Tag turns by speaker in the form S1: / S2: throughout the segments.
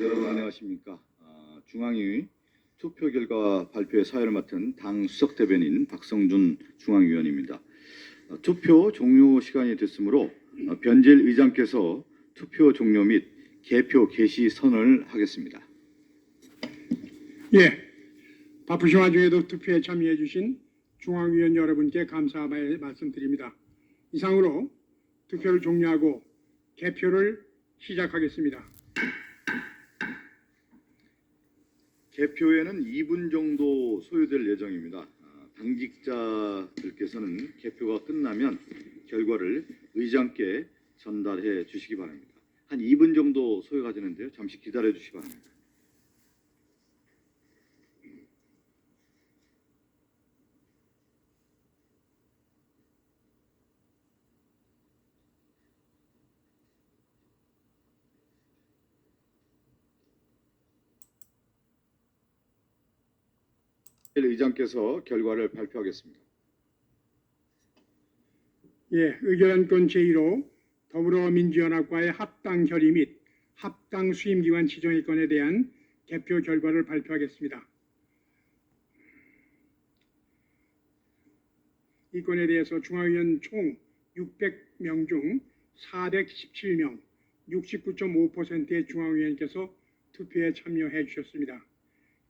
S1: 여러분 안녕하십니까? 아, 중앙위 투표 결과 발표의 사회를 맡은 당 수석 대변인 박성준 중앙위원입니다. 어, 투표 종료 시간이 됐으므로 어, 변질 의장께서 투표 종료 및 개표 개시 선언을 하겠습니다.
S2: 예, 바쁘신 와중에도 투표에 참여해 주신 중앙위원 여러분께 감사 말씀드립니다. 이상으로 투표를 종료하고 개표를 시작하겠습니다.
S1: 개표에는 2분 정도 소요될 예정입니다. 아, 당직자들께서는 개표가 끝나면 결과를 의장께 전달해 주시기 바랍니다. 한 2분 정도 소요가 되는데요. 잠시 기다려 주시기 바랍니다. 의장께서 결과를 발표하겠습니다.
S2: 예, 의결안건 제1호 더불어민주연합과의 합당 결의 및 합당 수임기관 지정의 건에 대한 개표 결과를 발표하겠습니다. 이 건에 대해서 중앙위원 총 600명 중 417명, 69.5%의 중앙위원께서 투표에 참여해 주셨습니다.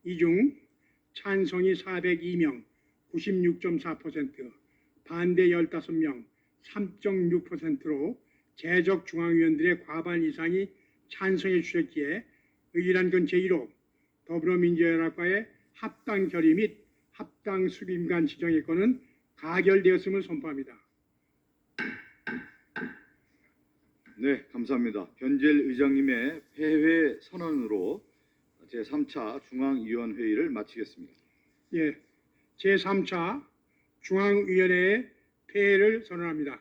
S2: 이중 찬성이 402명, 96.4%, 반대 15명, 3.6%로 재적 중앙위원들의 과반 이상이 찬성해 주셨기에 의결안건 제1호 더불어민주연합과의 합당 결의 및 합당 수임간 지정의 건은 가결되었음을 선포합니다.
S1: 네, 감사합니다. 변질 의장님의 폐회 선언으로 제3차 중앙위원회의를 마치겠습니다.
S2: 예, 제3차 중앙위원회의 폐회를 선언합니다.